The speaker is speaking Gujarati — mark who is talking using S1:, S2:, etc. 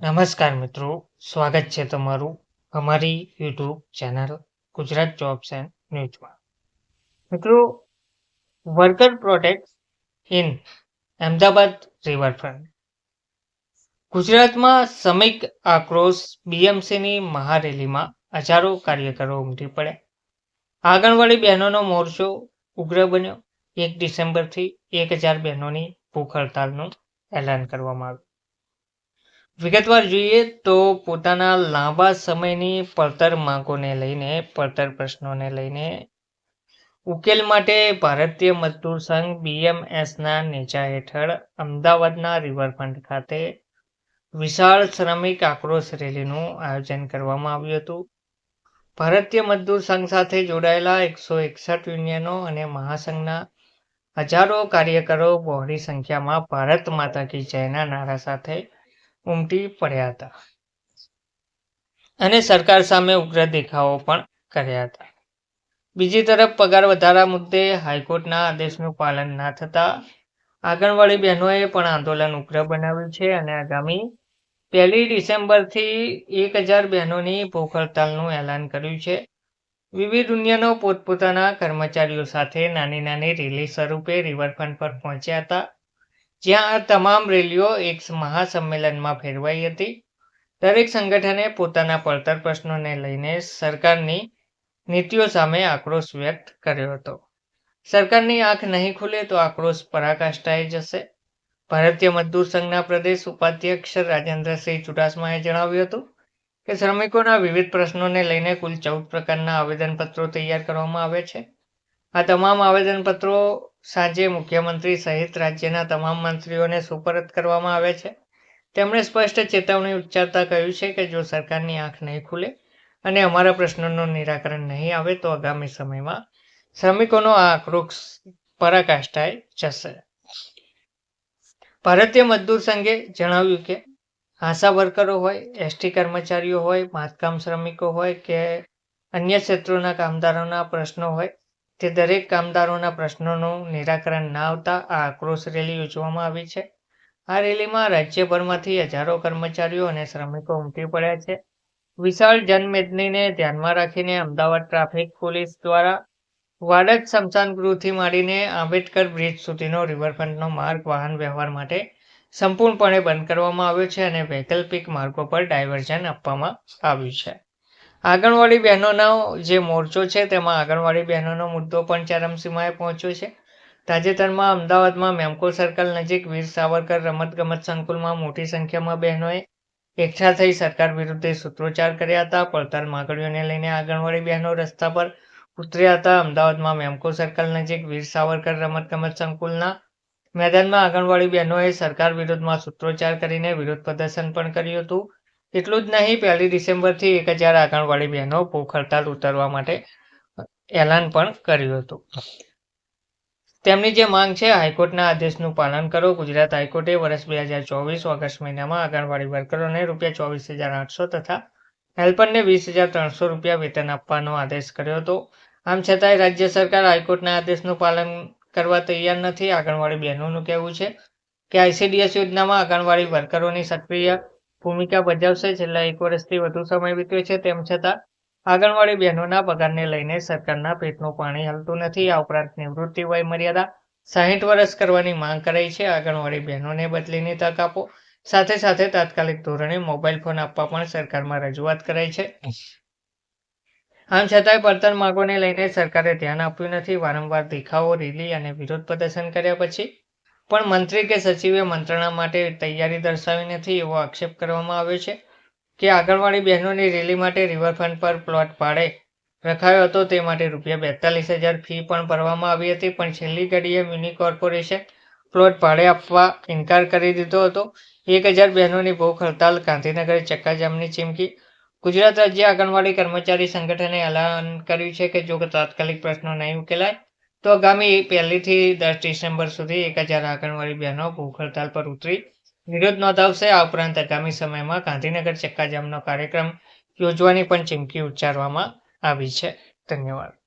S1: નમસ્કાર મિત્રો, સ્વાગત છે તમારું અમારી YouTube channel Gujarat jobs and ન્યૂઝમાં. મિત્રો, worker protect in Ahmedabad riverfront. ગુજરાતમાં શ્રમિક આક્રોશ બીએમસીની મહારેલીમાં હજારો કાર્યકરો ઉમટી પડ્યા. આંગણવાડી બહેનોનો મોરચો ઉગ્ર બન્યો. એક ડિસેમ્બરથી એક હજાર બહેનોની ભૂખ હડતાલનું એલાન કરવામાં આવ્યું. વિગતવાર જોઈએ તો પોતાના લાંબા સમયની પડતર માંગોને લઈને, પડતર પ્રશ્નોને લઈને ઉકેલ માટે ભારતીય મજદૂર સંઘ બીએમએસના નેજા હેઠળ અમદાવાદના રિવરફ્રન્ટ ખાતે વિશાળ શ્રમિક આક્રોશ રેલીનું આયોજન કરવામાં આવ્યું હતું. ભારતીય મજદૂર સંઘ સાથે જોડાયેલા એકસો એકસઠ યુનિયનો અને મહાસંઘના હજારો કાર્યકરો બહોળી સંખ્યામાં ભારત માતા કી જયના નારા સાથે ઉમટી પડ્યા હતા. અને સરકાર સામે ઉગ્ર દેખાવો પણ કર્યા હતા. બીજી તરફ પગાર વધારા મુદ્દે હાઈકોર્ટના આદેશનું પાલન ના થતા આંગણવાડી બહેનોએ પણ આંદોલન ઉગ્ર બનાવ્યું છે અને આગામી પહેલી ડિસેમ્બરથી એક હજાર બહેનોની ભૂખ હડતાલનું એલાન કર્યું છે. વિવિધ યુનિયનો પોતપોતાના કર્મચારીઓ સાથે નાની નાની રેલી સ્વરૂપે રિવરફ્રન્ટ પર પહોંચ્યા હતા. જ્યાં આ તમામ રેલીઓ એક મહાસંમેલનમાં ફેરવાઈ હતી. દરેક સંગઠને પોતાના પડતર પ્રશ્નોને લઈને સરકારની નીતિઓ સામે આક્રોશ વ્યક્ત કર્યો હતો. સરકારની આંખ નહીં ખુલે તો આક્રોશ પરાકાષ્ઠાએ જશે. ભારતીય મજદૂર સંઘના પ્રદેશ ઉપાધ્યક્ષ રાજેન્દ્રસિંહ ચુડાસમાએ જણાવ્યું હતું કે શ્રમિકોના વિવિધ પ્રશ્નોને લઈને કુલ ચૌદ પ્રકારના આવેદનપત્રો તૈયાર કરવામાં આવે છે. આ તમામ આવેદનપત્રો સાંજે મુખ્યમંત્રી સહિત રાજ્યના તમામ મંત્રીઓને સુપરત કરવામાં આવે છે. તેમણે સ્પષ્ટ ચેતવણી ઉચ્ચારતા કહ્યું છે કે જો સરકારની આંખ નહીં ખુલે અને અમારા પ્રશ્નોનું નિરાકરણ નહીં આવે તો આગામી સમયમાં શ્રમિકોનો આ આક્રોશ પરાકાષ્ઠાએ જશે. ભારતીય મજદૂર સંઘે જણાવ્યું કે આશા વર્કરો હોય, એસટી કર્મચારીઓ હોય, બાંધકામ શ્રમિકો હોય કે અન્ય ક્ષેત્રોના કામદારોના પ્રશ્નો હોય તે દરેક કામદારોના પ્રશ્નોનું નિરાકરણ ના આવતા આ આક્રોશ રેલી યોજવામાં આવી છે. આ રેલીમાં રાજ્યભરમાંથી હજારો કર્મચારીઓ અને શ્રમિકો ઉમટી પડ્યા છે. વિશાળ જનમેદનીને ધ્યાનમાં રાખીને અમદાવાદ ટ્રાફિક પોલીસ દ્વારા વાડજ સ્મશાન ગૃહથી માંડીને આંબેડકર બ્રિજ સુધીનો રિવરફ્રન્ટનો માર્ગ વાહન વ્યવહાર માટે સંપૂર્ણપણે બંધ કરવામાં આવ્યો છે અને વૈકલ્પિક માર્ગો પર ડાયવર્ઝન આપવામાં આવ્યું છે. આંગણવાડી બહેનોનો જે મોરચો છે, તેમાં આંગણવાડી બહેનોનો મુદ્દો પણ ચરમસીમાએ પહોંચ્યો છે. તાજેતરમાં અમદાવાદમાં મેમકો સર્કલ નજીક વીર સાવરકર રમતગમત સંકુલમાં મોટી સંખ્યામાં બહેનોએ એકઠા થઈ સરકાર વિરુદ્ધે સૂત્રોચ્ચાર કર્યા હતા. પડતર માગણીઓને લઈને આંગણવાડી બહેનો રસ્તા પર ઉતર્યા હતા. અમદાવાદમાં મેમકો સર્કલ નજીક વીર સાવરકર રમતગમત સંકુલના મેદાનમાં આંગણવાડી બહેનોએ સરકાર વિરુદ્ધમાં સૂત્રોચ્ચાર કરીને વિરોધ પ્રદર્શન પણ કર્યું હતું. એટલું જ નહીં, પહેલી ડિસેમ્બરથી એક હજાર આંગણવાડી બહેનો ભૂખ હડતાલ ઉતારવા માટે એલાન પણ કર્યું હતું. તેમની જે માંગ છે, હાઈકોર્ટના આદેશનું પાલન કરો. ગુજરાત હાઈકોર્ટે વર્ષ બે હજાર ચોવીસ ઓગસ્ટ મહિનામાં આંગણવાડી વર્કરોને રૂપિયા ચોવીસ હજાર આઠસો તથા હેલ્પરને વીસ હજાર ત્રણસો રૂપિયા વેતન આપવાનો આદેશ કર્યો હતો. આમ છતાંય રાજ્ય સરકાર હાઈકોર્ટના આદેશનું પાલન કરવા તૈયાર નથી. આંગણવાડી બહેનોનું કહેવું છે કે આઈસીડીએસ યોજનામાં આંગણવાડી વર્કરોની સક્રિય ભૂમિકા ભજવશે, છેલ્લા એક વર્ષથી વધુ સમય વીત્યો છે. તેમ છતાં, આંગણવાડી બહેનોના પગારને લઈને સરકારના પેટનું પાણી હલતું નથી. આ ઉપરાંત નિવૃત્તિ વય મર્યાદા સાહીઠ વર્ષ કરવાની માંગ કરાઈ છે. આંગણવાડી બહેનોને બદલીની તક આપો. સાથે સાથે તાત્કાલિક ધોરણે મોબાઈલ ફોન આપવા પણ સરકારમાં રજૂઆત કરાઈ છે. આમ છતાંય પડતર માગોને લઈને સરકારે ધ્યાન આપ્યું નથી. વારંવાર દેખાવો, રેલી અને વિરોધ પ્રદર્શન કર્યા પછી પણ મંત્રી કે સચિવે મંત્રણા માટે તૈયારી દર્શાવી નથી એવો આક્ષેપ કરવામાં આવ્યો છે કે આંગણવાડી બહેનોની રેલી માટે રિવરફ્રન્ટ પર પ્લોટ ભાડે રખાયો હતો તે માટે રૂપિયા બેતાલીસ હજાર ફી પણ ભરવામાં આવી હતી, પણ છેલ્લી ઘડીએ મ્યુનિ કોર્પોરેશન પ્લોટ ભાડે આપવા ઇનકાર કરી દીધો હતો. એક હજાર બહેનોની ભૂખ હડતાલ ગાંધીનગર ચક્કાજામની ચીમકી. ગુજરાત રાજ્ય આંગણવાડી કર્મચારી સંગઠને એલાન કર્યું છે કે જો તાત્કાલિક પ્રશ્નો નહીં ઉકેલાય તો આગામી પહેલીથી દસ ડિસેમ્બર સુધી એક હજાર આંગણવાડી બહેનો ભૂખ પર ઉતરી વિરોધ નોંધાવશે. આ ઉપરાંત આગામી સમયમાં ગાંધીનગર ચક્કાજામનો કાર્યક્રમ યોજવાની પણ ચીમકી ઉચ્ચારવામાં આવી છે. ધન્યવાદ.